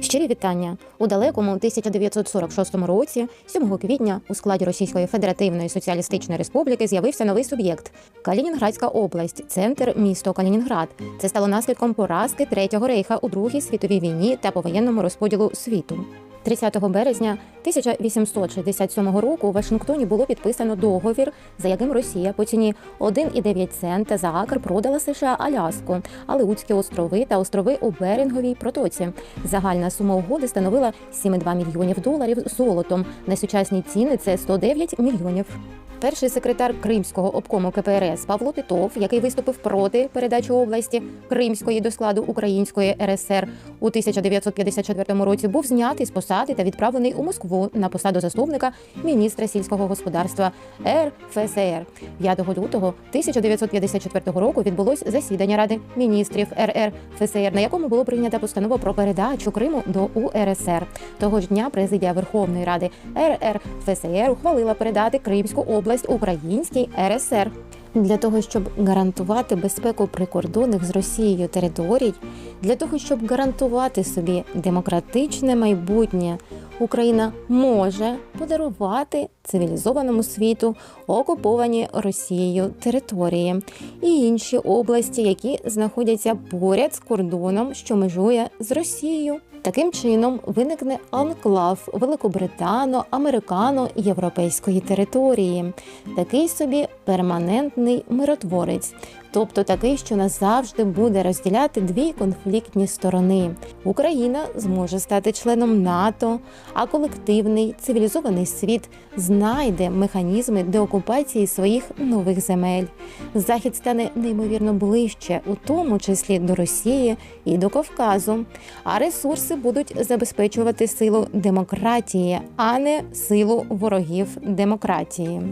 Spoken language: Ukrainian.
Щирі вітання у далекому 1946 році, 7 квітня, у складі Російської Федеративної Соціалістичної Республіки з'явився новий суб'єкт Калінінградська область, центр місто Калінінград. Це стало наслідком поразки Третього рейха у Другій світовій війні та повоєнному розподілу світу. 30 березня 1867 року у Вашингтоні було підписано договір, за яким Росія по ціні 1,9 цента за акр продала США Аляску, Алеутські острови та острови у Беринговій протоці. Загальна сума угоди становила 7,2 мільйонів доларів золотом. На сучасні ціни це 109 мільйонів. Перший секретар Кримського обкому КПРС Павло Титов, який виступив проти передачі області Кримської до складу Української РСР у 1954 році, був знятий з посади та відправлений у Москву на посаду заступника міністра сільського господарства РФСР. 5 лютого 1954 року відбулось засідання Ради міністрів РРФСР, на якому було прийнято постанову про передачу Криму до УРСР. Того ж дня президія Верховної Ради РРФСР ухвалила передати Кримську область Українській РСР. Для того щоб гарантувати безпеку прикордонних з Росією територій, для того щоб гарантувати собі демократичне майбутнє, Україна може подарувати цивілізованому світу окуповані Росією території і інші області, які знаходяться поряд з кордоном, що межує з Росією. Таким чином виникне анклав великобритано-американо-європейської території, такий собі перманентний миротворець, тобто такий, що назавжди буде розділяти дві конфліктні сторони. Україна зможе стати членом НАТО, а колективний цивілізований світ знайде механізми деокупації своїх нових земель. Захід стане неймовірно ближче, у тому числі до Росії і до Кавказу. А ресурси будуть забезпечувати силу демократії, а не силу ворогів демократії.